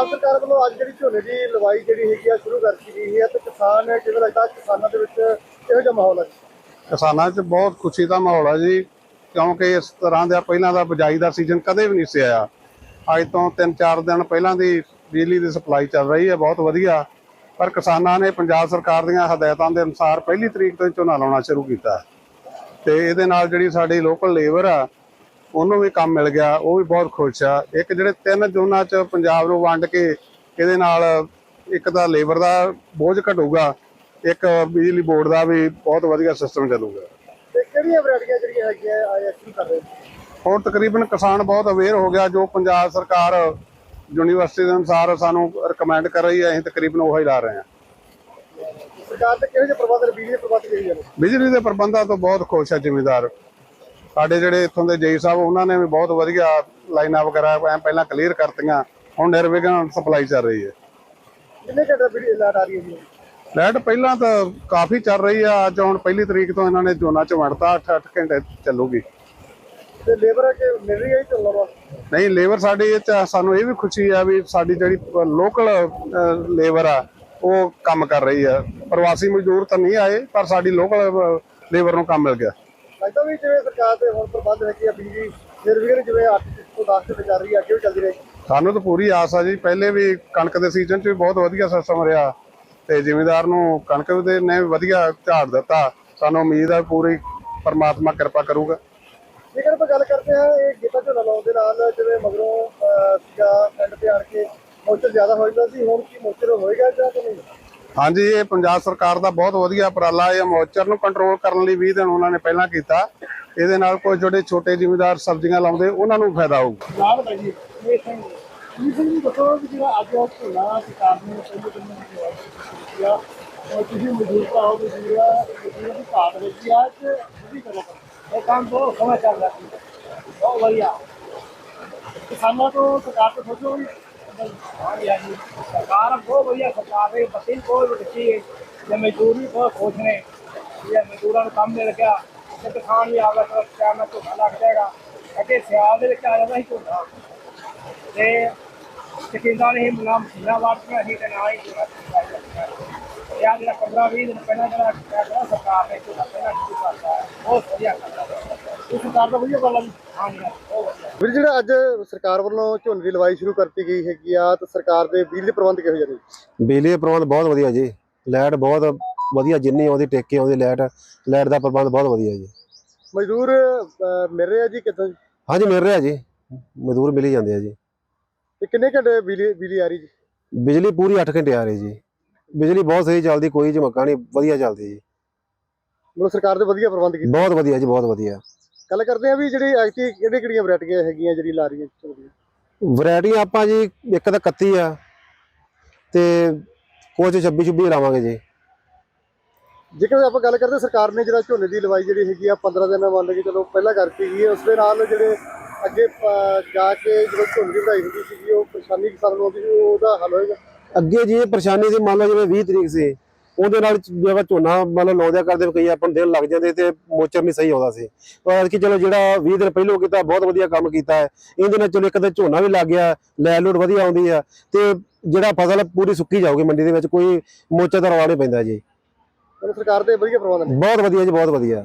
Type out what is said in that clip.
ਪੰਜਾਬ ਸਰਕਾਰ ਵੱਲੋਂ ਅੱਜ ਜਿਹੜੀ ਝੋਨੇ ਦੀ ਲਵਾਈ ਜਿਹੜੀ ਹੈਗੀ ਆ, ਸ਼ੁਰੂ ਕਰ ਦਿੱਤੀ ਗਈ ਹੈ ਤੇ ਕਿਸਾਨ ਜਿਵੇਂ ਲੱਗਦਾ ਕਿਸਾਨਾਂ ਦੇ ਵਿੱਚ ਇਹੋ ਜਿਹਾ ਮਾਹੌਲ ਹੈ ਕਿਸਾਨਾਂ 'ਚ ਬਹੁਤ ਖੁਸ਼ੀ ਦਾ ਮਾਹੌਲ ਹੈ ਜੀ, ਕਿਉਂਕਿ ਇਸ ਤਰ੍ਹਾਂ ਦਾ ਪਹਿਲਾਂ ਦਾ ਬਿਜਾਈ ਦਾ ਸੀਜ਼ਨ ਕਦੇ ਵੀ ਨਹੀਂ ਸੀ ਆਇਆ। ਅੱਜ ਤੋਂ 3-4 ਦਿਨ ਪਹਿਲਾਂ ਦੀ ਬਿਜਲੀ ਦੀ ਸਪਲਾਈ ਚੱਲ ਰਹੀ ਹੈ, ਬਹੁਤ ਵਧੀਆ। ਪਰ ਕਿਸਾਨਾਂ ਨੇ ਪੰਜਾਬ ਸਰਕਾਰ ਦੀਆਂ ਹਦਾਇਤਾਂ ਦੇ ਅਨੁਸਾਰ ਪਹਿਲੀ ਤਰੀਕ ਤੋਂ ਝੋਨਾ ਲਾਉਣਾ ਸ਼ੁਰੂ ਕੀਤਾ। ਤੇ ਇਹਦੇ ਨਾਲ ਜਿਹੜੀ ਸਾਡੀ ਲੋਕਲ ਲੇਬਰ ਆ ਉਹਨੂੰ ਵੀ ਕੰਮ ਮਿਲ ਗਿਆ ਉਹ ਵੀ ਬਹੁਤ ਖੁਸ਼ ਆ। ਇੱਕ ਜਿਹੜੇ ਤਿੰਨ ਜ਼ੋਨਾਂ 'ਚ ਪੰਜਾਬ ਨੂੰ ਵੰਡ ਕੇ ਇਹਦੇ ਨਾਲ ਇੱਕ ਤਾਂ ਲੇਬਰ ਦਾ ਬੋਝ ਘਟੂਗਾ ਇੱਕ ਬਿਜਲੀ ਬੋਰਡ ਦਾ ਵੀ ਬਹੁਤ ਵਧੀਆ ਸਿਸਟਮ ਚੱਲੂਗਾ। ਤੇ ਕਿਹੜੀਆਂ ਵੈਰਾਈਟੀਆਂ ਜਿਹੜੀਆਂ ਹੈਗੀਆਂ ਆ ਸ਼ੁਰੂ ਕਰ ਰਹੇ ਹੁਣ ਤਕਰੀਬਨ ਕਿਸਾਨ ਬਹੁਤ ਅਵੇਅਰ ਹੋ ਗਿਆ ਜੋ ਪੰਜਾਬ ਸਰਕਾਰ ਯੂਨੀਵਰਸਿਟੀ ਦੇ ਅਨੁਸਾਰ ਸਾਨੂੰ ਰეკਮੈਂਡ ਕਰ ਰਹੀ ਹੈ ਅਸੀਂ ਤਕਰੀਬਨ ਉਹੀ ਲਾ ਰਹੇ ਹਾਂ। ਸਰਕਾਰ ਦੇ ਕਿਹੋ ਜਿਹੇ ਪ੍ਰਬੰਧ ਬਿਜਲੀ ਦੇ ਪ੍ਰਬੰਧ ਜਿਹੇ ਨੇ? ਬਿਜਲੀ ਦੇ ਪ੍ਰਬੰਧਾਂ ਤੋਂ ਬਹੁਤ ਖੁਸ਼ ਹੈ ਜ਼ਿਮੀਂਦਾਰ। ਸਾਡੇ ਜਿਹੜੇ ਇੱਥੋਂ ਦੇ ਜੇਈ ਸਾਹਿਬ ਉਹਨਾਂ ਨੇ ਵੀ ਬਹੁਤ ਵਧੀਆ ਲਾਈਨਾਂ ਵਗੈਰਾ ਐਂ ਪਹਿਲਾਂ ਕਲੀਅਰ ਕਰਤੀਆਂ ਹੁਣ ਨਿਰਵਿਘਨ ਸਪਲਾਈ ਚੱਲ ਰਹੀ ਹੈ। ਕਿੰਨੇ ਘੰਟੇ ਬਿਜਲੀ ਲਾਟ ਆ ਰਹੀ ਹੈ ਜੀ? ਲਾਈਟ ਪਹਿਲਾਂ ਤਾਂ ਕਾਫੀ ਚੱਲ ਰਹੀ ਆ ਅੱਜ ਹੁਣ ਪਹਿਲੀ ਤਰੀਕ ਤੋਂ ਇਹਨਾਂ ਨੇ ਜ਼ੋਨਾਂ ਚ ਵੰਡਤਾ 8-8 ਘੰਟੇ ਚੱਲੂਗੀ। ਤੇ ਲੇਬਰ ਕਿ ਮਿਲ ਰਹੀ ਹੈ ਝੋਨਾ ਵਾ? ਨਹੀਂ ਲੇਬਰ ਸਾਡੀ ਇਹ ਚ ਸਾਨੂੰ ਇਹ ਵੀ ਖੁਸ਼ੀ ਆ ਵੀ ਸਾਡੀ ਜਿਹੜੀ ਲੋਕਲ ਲੇਬਰ ਆ ਉਹ ਕੰਮ ਕਰ ਰਹੀ ਆ। ਪ੍ਰਵਾਸੀ ਮਜ਼ਦੂਰ ਤਾਂ ਨਹੀਂ ਆਏ ਪਰ ਸਾਡੀ ਲੋਕਲ ਲੇਬਰ ਨੂੰ ਕੰਮ ਮਿਲ ਗਿਆ। ਲੱਗਦਾ ਵੀ ਜਿਵੇਂ ਸਰਕਾਰ ਦੇ ਹੁਣ ਪ੍ਰਬੰਧ ਹੈਗੇ ਆ ਬਿਜਲੀ ਨਿਰਵਿਘਨ ਜਿਵੇਂ 8 ਤੋਂ 10 ਤੇ ਚੱਲ ਰਹੀ ਹੈ ਅੱਗੇ ਵੀ ਚੱਲਦੀ ਰਹੇਗੀ। ਸਾਨੂੰ ਤਾਂ ਪੂਰੀ ਆਸ ਆ ਜੀ ਪਹਿਲੇ ਵੀ ਕਣਕ ਦੇ ਸੀਜ਼ਨ 'ਚ ਵੀ ਬਹੁਤ ਵਧੀਆ ਸਿਸਟਮ ਰਿਹਾ ਤੇ ਜ਼ਿਮੀਂਦਾਰ ਨੂੰ ਕਣਕ ਦੇ ਨੇ ਵਧੀਆ ਝਾੜ ਦਿੱਤਾ। ਸਾਨੂੰ ਉਮੀਦ ਆ ਪੂਰੀ ਪਰਮਾਤਮਾ ਕਿਰਪਾ ਕਰੂਗਾ। ਜੇਕਰ ਆਪਾਂ ਗੱਲ ਕਰਦੇ ਹਾਂ ਇਹ ਗੀਤਾ ਝੋਨਾ ਲਾਉਣ ਦੇ ਨਾਲ ਜਿਵੇਂ ਮਗਰੋਂ ਸੀਗਾ ਪਿੰਡ ਤੇ ਆਣ ਕੇ ਮੋਚਰ ਜ਼ਿਆਦਾ ਹੋ ਜਾਂਦਾ ਸੀ ਹੁਣ ਕੀ ਮੋਚਰ ਹੋਏਗਾ ਜਾਂ ਨਹੀਂ ਹਾਂਜੀ, ਇਹ ਪੰਜਾਬ ਸਰਕਾਰ ਦਾ ਬਹੁਤ ਵਧੀਆ ਉਪਰਾਲਾ ਹੈ ਮੌਚਰ ਨੂੰ ਕੰਟਰੋਲ ਕਰਨ ਲਈ 20 ਦਿਨ ਉਹਨਾਂ ਨੇ ਪਹਿਲਾਂ ਕੀਤਾ। ਇਹਦੇ ਨਾਲ ਕੋਈ ਜਿਹੜੇ ਛੋਟੇ ਜ਼ਿਮੀਂਦਾਰ ਸਬਜ਼ੀਆਂ ਲਾਉਂਦੇ, ਉਹਨਾਂ ਨੂੰ ਫਾਇਦਾ ਹੋਊਗਾ ਲਾਭ ਹੈ ਜੀ, ਇਹ ਸਿੰਘ ਇਹ ਸਿੰਘ ਜੀ ਦੱਸੋ ਵੀ ਜਿਹੜਾ ਅੱਜ ਉਹ ਝੋਨਾ ਸਰਕਾਰ ਨੇ ਪਹਿਲੇ ਦਿਨ ਵਿੱਚ ਜਵਾਬ ਦਿੱਤਾ ਉਹ ਤੁਸੀਂ ਮਜ਼ਦੂਰ ਭਰਾਓ ਵੀ ਜਿਹੜਾ ਮਜ਼ਦੂਰ ਦੀ ਘਾਟ ਵਿੱਚ ਆ ਤੇ ਤੁਸੀਂ ਕਰੋ ਇਹ ਕੰਮ ਬਹੁਤ ਸਮਾਂ ਚੱਲ ਰਿਹਾ ਸੀ। ਬਹੁਤ ਵਧੀਆ। ਕਿਸਾਨਾਂ ਤੋਂ ਸਰਕਾਰ ਤੋਂ ਸੋਚੋ ਵੀ ਹਾਂਜੀ ਹਾਂਜੀ ਸਰਕਾਰ ਬਹੁਤ ਵਧੀਆ ਸਰਕਾਰ ਦੇ ਬੱਤੀ ਬਹੁਤ ਵੱਡੀ ਹੈ। ਤੇ ਮਜ਼ਦੂਰ ਵੀ ਬਹੁਤ ਖੁਸ਼ ਨੇ। ਇਹ ਮਜ਼ਦੂਰਾਂ ਨੂੰ ਕੰਮ ਮਿਲ ਗਿਆ। ਤੇ ਕਿਸਾਨ ਵੀ ਆਗਾ ਤਾਂ ਟਾਈਮ ਨਾਲ ਝੋਨਾ ਲੱਗ ਜਾਏਗਾ ਅੱਗੇ ਸਿਆਲ ਦੇ ਵਿੱਚ ਆ ਜਾਂਦਾ ਸੀ ਝੋਨਾ ਤੇ ਕਿਸਾਨਾਂ ਨੇ ਮਨਾ ਮਸ਼ੀਨਾਂ ਵਾਰਤੀਆਂ ਸੀ ਤੇ ਨਾ ਹੀ ਝੋਨਾ ਚੁਕਾਈ ਜਿਹੜਾ 15 20 ਦਿਨ ਪਹਿਲਾਂ ਜਿਹੜਾ ਫੈਸਲਾ ਸਰਕਾਰ ਨੇ ਝੋਨਾ ਪਹਿਲਾਂ ਸ਼ੁਰੂ ਕਰਤਾ ਬਹੁਤ ਵਧੀਆ ਕਰਦਾ ਇਹ ਸਰਕਾਰ ਦਾ ਵਧੀਆ ਗੱਲ। ਹਾਂਜੀ, ਬਹੁਤ ਵਧੀਆ। ਵੀਰ ਜਿਹੜਾ ਅੱਜ ਸਰਕਾਰ ਵੱਲੋਂ ਝੋਨੇ ਦੀ ਲਵਾਈ ਸ਼ੁਰੂ ਕਰਤੀ ਗਈ ਹੈਗੀ ਆ ਤੇ ਸਰਕਾਰ ਦੇ ਬਿਜਲੀ ਦੇ ਪ੍ਰਬੰਧ ਕਿਹੋ ਜਿਹੇ ਨੇ? ਬਿਜਲੀ ਦਾ ਪ੍ਰਬੰਧ ਬਹੁਤ ਵਧੀਆ ਜੀ। ਲਾਈਟ ਬਹੁਤ ਵਧੀਆ ਜਿੰਨੀ ਆਉਂਦੀ ਟੇਕੇ ਆਉਂਦੀ ਲਾਈਟ ਲਾਈਟ ਦਾ ਪ੍ਰਬੰਧ ਬਹੁਤ ਵਧੀਆ ਜੀ। ਮਜ਼ਦੂਰ ਮਿਲ ਰਹੇ ਆ ਜੀ ਕਿੱਦਾਂ ਹਾਂਜੀ ਮਿਲ ਰਿਹਾ ਜੀ। ਮਜ਼ਦੂਰ ਮਿਲ ਹੀ ਜਾਂਦੇ ਆ ਜੀ। ਤੇ ਕਿੰਨੇ ਘੰਟੇ ਬਿਜਲੀ ਬਿਜਲੀ ਆ ਰਹੀ ਜੀ? ਬਿਜਲੀ ਪੂਰੀ 8 ਘੰਟੇ ਆ ਰਹੀ ਜੀ। ਬਿਜਲੀ ਬਹੁਤ ਸਹੀ ਚੱਲਦੀ ਕੋਈ ਝਮਕਾ ਨਹੀਂ ਵਧੀਆ ਚੱਲਦੀ ਜੀ। ਮਤਲਬ ਸਰਕਾਰ ਦੇ ਵਧੀਆ ਪ੍ਰਬੰਧ ਕੀਤੇ? ਬਹੁਤ ਵਧੀਆ ਜੀ ਬਹੁਤ ਵਧੀਆ। ਗੱਲ ਕਰਦੇ ਆ ਵੀ ਜਿਹੜੀ ਐਕਟੀ ਕਿਹੜੀ ਕਿਹੜੀਆਂ ਵੈਰਾਈਟੀਆਂ ਹੈਗੀਆਂ ਜਿਹੜੀ ਲਾ ਰਹੀਆਂ ਵੈਰਾਈਟੀਆਂ ਆਪਾਂ ਜੀ ਇੱਕ ਤਾਂ 31 ਆ ਤੇ ਕੁਝ 26 26 ਲਾਵਾਂਗੇ ਜੀ। ਜੇਕਰ ਆਪਾਂ ਗੱਲ ਕਰਦੇ ਸਰਕਾਰ ਨੇ ਜਿਹੜਾ ਝੋਨੇ ਦੀ ਲਵਾਈ ਜਿਹੜੀ ਹੈਗੀ ਆ 15 ਦਿਨ ਮੰਨ ਕੇ ਚਲੋ ਪਹਿਲਾਂ ਕਰਤੀ ਗਈ ਹੈ ਉਸ ਦੇ ਨਾਲ ਜਿਹੜੇ ਅੱਗੇ ਜਾ ਕੇ ਜਦੋਂ ਝੋਨੇ ਦੀ ਵਧਾਈ ਹੁੰਦੀ ਸੀਗੀ ਉਹ ਪਰੇਸ਼ਾਨੀ ਕਿਸਾਨ ਨੂੰ ਆਉਂਦੀ ਸੀ ਉਹਦਾ ਹੱਲ ਹੋਏਗਾ? ਅੱਗੇ ਜੀ ਇਹ ਪਰੇਸ਼ਾਨੀ ਸੀ ਮੰਨ ਲਓ ਜਿਵੇਂ 20 ਤਰੀਕ ਸੀ ਉਹਦੇ ਨਾਲ ਜਿਹੜਾ ਝੋਨਾ ਮੰਨ ਲਓ ਲਾਉਂਦਿਆਂ ਕਰਦੇ ਕਈ ਆਪਾਂ ਨੂੰ ਦਿਨ ਲੱਗ ਜਾਂਦੇ ਤੇ ਮੋਚਰ ਨਹੀਂ ਸਹੀ ਆਉਂਦਾ ਸੀ। ਪਰ ਕਿ ਚਲੋ ਜਿਹੜਾ 20 ਦਿਨ ਪਹਿਲੋਂ ਕੀਤਾ ਬਹੁਤ ਵਧੀਆ ਕੰਮ ਕੀਤਾ ਹੈ। ਇਹਦੇ ਨਾਲ ਚਲੋ ਇੱਕ ਤਾਂ ਝੋਨਾ ਵੀ ਲੱਗ ਗਿਆ ਲੈ ਲੋਡ ਵਧੀਆ ਆਉਂਦੀ ਆ ਤੇ ਜਿਹੜਾ ਫਸਲ ਪੂਰੀ ਸੁੱਕੀ ਜਾਊਗੀ ਮੰਡੀ ਦੇ ਵਿੱਚ ਕੋਈ ਮੋਚਰ ਦਾ ਰਵਾ ਨਹੀਂ ਪੈਂਦਾ ਜੀ। ਮਤਲਬ ਸਰਕਾਰ ਦੇ ਵਧੀਆ ਪ੍ਰਬੰਧ ਨੇ। ਬਹੁਤ ਵਧੀਆ ਜੀ ਬਹੁਤ ਵਧੀਆ।